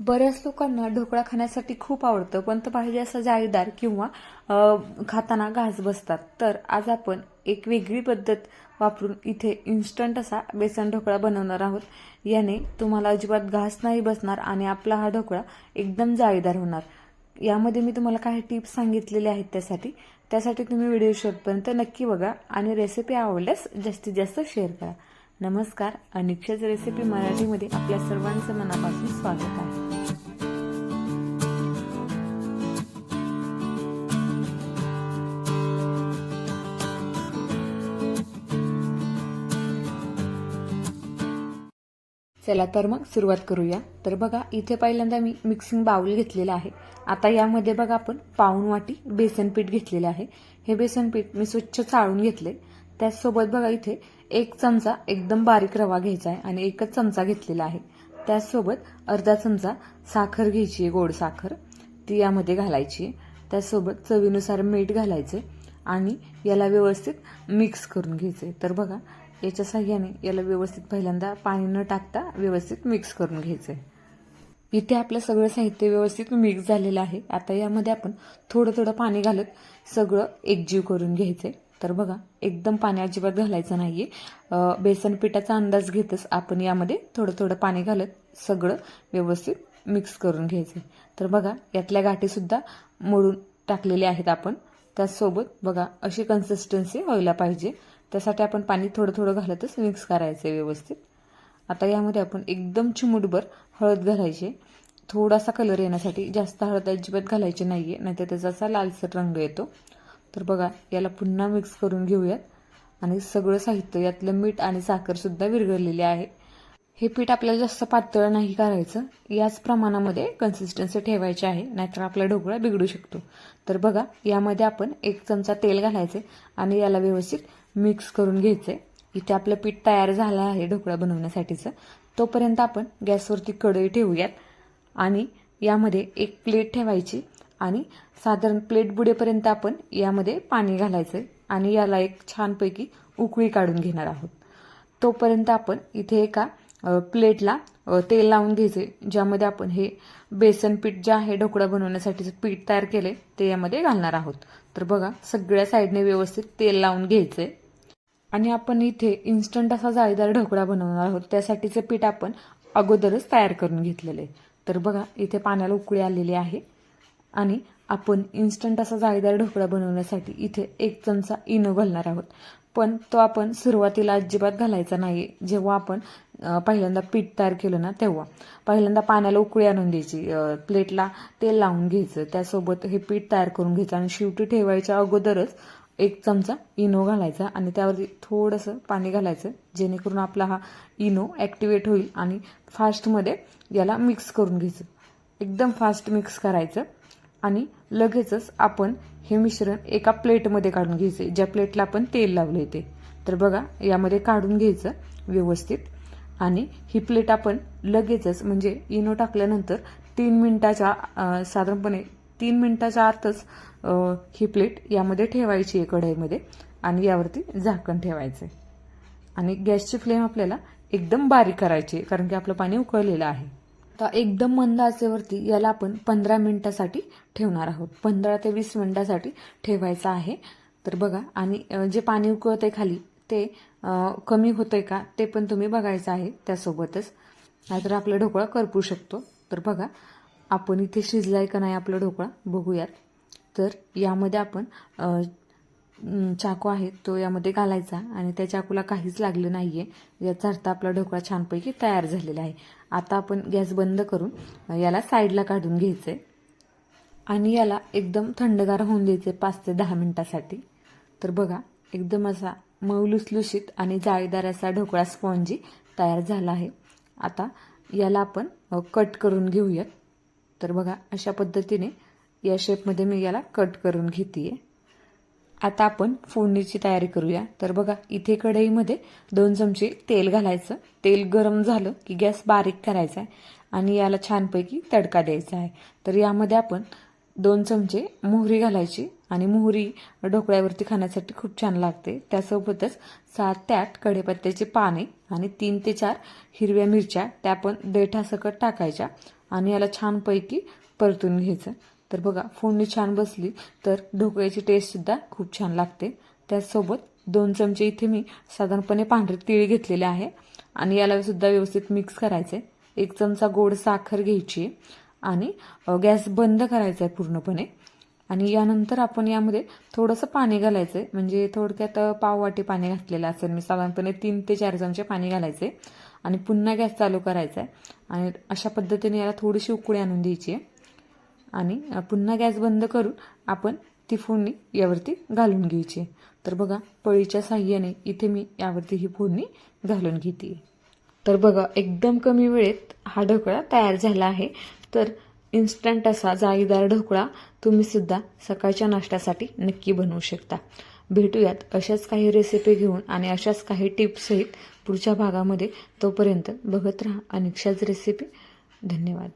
बऱ्याच लोकांना ढोकळा खाण्यासाठी खूप आवडतं. पण तो पाहिजे असं जाळीदार किंवा खाताना घास बसतात. तर आज आपण एक वेगळी पद्धत वापरून इथे इन्स्टंट असा बेसन ढोकळा बनवणार आहोत. याने तुम्हाला अजिबात घास नाही बसणार आणि आपला हा ढोकळा एकदम जाळीदार होणार. यामध्ये मी तुम्हाला काही टिप्स सांगितलेले आहेत त्यासाठी. त्यासाठी तुम्ही व्हिडिओ शेवटपर्यंत नक्की बघा आणि रेसिपी आवडल्यास जास्तीत जास्त शेअर करा. नमस्कार. अनिक्षाच रेसिपी मराठीमध्ये आपल्या सर्वांचं मनापासून स्वागत आहे. चला तर मग सुरुवात करूया. तर बघा इथे पहिल्यांदा मी मिक्सिंग बाउल घेतलेला आहे. आता यामध्ये बघा आपण पाऊन वाटी बेसन पीठ घेतलेलं आहे. हे बेसन पीठ मी स्वच्छ चाळून घेतले त्याचसोबत बघा इथे एक चमचा एकदम बारीक रवा घ्यायचा आहे आणि एकच चमचा घेतलेला आहे. त्याचसोबत अर्धा चमचा साखर घ्यायची आहे गोड साखर. ती यामध्ये घालायची आहे. त्याचसोबत चवीनुसार मीठ घालायचे आणि याला व्यवस्थित मिक्स करून घ्यायचे तर बघा याच्या साह्याने याला व्यवस्थित पहिल्यांदा पाणी न टाकता व्यवस्थित मिक्स करून घ्यायचंय. इथे आपलं सगळं साहित्य व्यवस्थित मिक्स झालेलं आहे. आता यामध्ये आपण थोडं थोडं पाणी घालत सगळं एकजीव करून घ्यायचंय. तर बघा एकदम पाणी अजिबात घालायचं नाहीये. आहे बेसन पिठाचा अंदाज घेतच आपण यामध्ये थोडं थोडं पाणी घालत सगळं व्यवस्थित मिक्स करून घ्यायचंय. तर बघा यातल्या गाठीसुद्धा मोडून टाकलेल्या आहेत आपण. त्याचसोबत बघा अशी कन्सिस्टन्सी व्हायला पाहिजे. त्यासाठी आपण पाणी थोडं थोडं घालतच मिक्स करायचं आहे व्यवस्थित. आता यामध्ये आपण एकदम चिमूटभर हळद घालायची. थोडासा कलर येण्यासाठी जास्त हळद अजिबात घालायची नाही आहे नाहीतर त्याचा असा लालसर रंग येतो. तर बघा याला पुन्हा मिक्स करून घेऊयात. आणि सगळं साहित्य यातलं मीठ आणि साखरसुद्धा विरघळलेली विरघळलेले आहे. हे पीठ आपल्याला जास्त पातळ नाही करायचं. याच प्रमाणामध्ये कन्सिस्टन्सी ठेवायची आहे नाहीतर आपला ढोकळा बिघडू शकतो. तर बघा यामध्ये आपण एक चमचा तेल घालायचे आणि याला व्यवस्थित मिक्स करून घ्यायचे. इथे आपलं पीठ तयार झालं आहे ढोकळा बनवण्यासाठीचं. तोपर्यंत आपण गॅसवरती कढई ठेवूयात आणि यामध्ये एक प्लेट ठेवायची आणि साधारण प्लेट बुडेपर्यंत आपण यामध्ये पाणी घालायचं आणि याला एक छानपैकी उकळी काढून घेणार आहोत. तोपर्यंत आपण इथे एका प्लेटला तेल लावून घ्यायचे ज्यामध्ये आपण हे बेसन पीठ जे आहे ढोकळा बनवण्यासाठीचं पीठ तयार केले ते यामध्ये घालणार आहोत. तर बघा सगळ्या साईडने व्यवस्थित तेल लावून घ्यायचंय. आणि आपण इथे इन्स्टंट असा जाळीदार ढोकळा बनवणार आहोत. त्यासाठीचं पीठ आपण अगोदरच तयार करून घेतलेलं आहे तर बघा इथे पाण्याला उकळी आलेली आहे. आणि आपण इन्स्टंट असा जाळीदार ढोकळा बनवण्यासाठी इथे एक चमचा इनो घालणार आहोत. पण तो आपण सुरुवातीला अजिबात घालायचा नाही. जेव्हा आपण पहिल्यांदा पीठ तयार केलं ना तेव्हा. पहिल्यांदा पाण्याला उकळी आणून द्यायची. प्लेटला तेल लावून घ्यायचं. त्यासोबत हे पीठ तयार करून घ्यायचं. आणि शेवटी ठेवायच्या अगोदरच एक चमचा इनो घालायचा आणि त्यावरती थोडंसं पाणी घालायचं जेणेकरून आपला हा इनो ॲक्टिवेट होईल आणि फास्टमध्ये याला मिक्स करून घ्यायचं. एकदम फास्ट मिक्स करायचं आणि लगेचच आपण हे मिश्रण एका प्लेटमध्ये काढून घ्यायचे. ज्या प्लेटला आपण तेल लावले ते. तर बघा यामध्ये काढून घ्यायचं व्यवस्थित आणि ही प्लेट आपण लगेचच म्हणजे इनो टाकल्यानंतर तीन मिनिटाच्या साधारणपणे तीन मिनटाचा आतच ही प्लेट यामध्ये ठेवायची आहे कढईमध्ये आणि यावरती झाकण ठेवायचं आहे आणि गॅसची फ्लेम आपल्याला एकदम बारीक करायची आहे, कारण की आपलं पाणी उकळलेलं आहे. आता एकदम मंद आचेवरती याला आपण पंधरा मिनटासाठी ठेवणार आहोत. पंधरा ते वीस मिनटासाठी ठेवायचं आहे. तर बघा आणि जे पाणी उकळतंय खाली ते कमी कमी होतंय का ते पण तुम्ही बघायचं आहे त्यासोबतच. नाहीतर आपला ढोकळा करपू शकतो. तर बघा आपण इथे शिजलाय का नाही आपला ढोकळा बघूयात. तर यामध्ये आपण चाकू आहे तो यामध्ये घालायचा आणि त्या चाकूला काहीच लागलं नाही आहे याचा अर्थ आपला ढोकळा छानपैकी तयार झालेला आहे. आता आपण गॅस बंद करून याला साईडला काढून घ्यायचंय. आणि याला एकदम थंडगार होऊन द्यायचे पाच ते दहा मिनटासाठी. तर बघा एकदम असा मऊ लुसलुशीत आणि जाळीदार असा ढोकळा स्पॉन्जी तयार झाला आहे. आता याला आपण कट करून घेऊयात. तर बघा अशा पद्धतीने या शेपमध्ये मी याला कट करून घेते आता आपण फोडणीची तयारी करूया. तर बघा इथे कढईमध्ये दोन चमचे तेल घालायचं. तेल गरम झालं की गॅस बारीक करायचा आहे आणि याला छानपैकी तडका द्यायचा आहे. तर यामध्ये आपण दोन चमचे मोहरी घालायची आणि मोहरी ढोकळ्यावरती खाण्यासाठी खूप छान लागते. त्यासोबतच सात ते आठ कढीपत्त्याची पाने आणि तीन ते चार हिरव्या मिरच्या त्या पण देठासकट टाकायच्या. आणि याला छानपैकी परतून घ्यायचं. तर बघा फोडणी छान बसली तर ढोकळ्याची टेस्टसुद्धा खूप छान लागते. त्याचसोबत दोन चमचे इथे मी साधारणपणे पांढरे तिळ घेतलेले आहे आणि याला सुद्धा व्यवस्थित मिक्स करायचं आहे एक चमचा गोड साखर घ्यायची आहे आणि गॅस बंद करायचा आहे पूर्णपणे. आणि यानंतर आपण यामध्ये थोडंसं पाणी घालायचं आहे म्हणजे थोडक्यात पाववाटी पाणी घातलेलं असेल मी साधारणपणे तीन ते चार चमचे पाणी घालायचे आणि पुन्हा गॅस चालू करायचा आहे. आणि अशा पद्धतीने याला थोडीशी उकळी आणून द्यायची आहे. आणि पुन्हा गॅस बंद करून आपण ती फोडणी यावरती घालून घ्यायची आहे. तर बघा पळीच्या साह्याने इथे मी यावरती ही फोडणी घालून घेते. तर बघा एकदम कमी वेळेत हा ढोकळा तयार झाला आहे. तर इन्स्टंट असा जाळीदार ढोकळा तुम्ही सुद्धा सकाळच्या नाश्त्यासाठी नक्की बनवू शकता. भेटूयात अशाच काही रेसिपी घेऊन आणि अशाच काही टिप्ससहित पुढच्या भागामध्ये. तोपर्यंत बघत राहा अनिक्षाच रेसिपी धन्यवाद.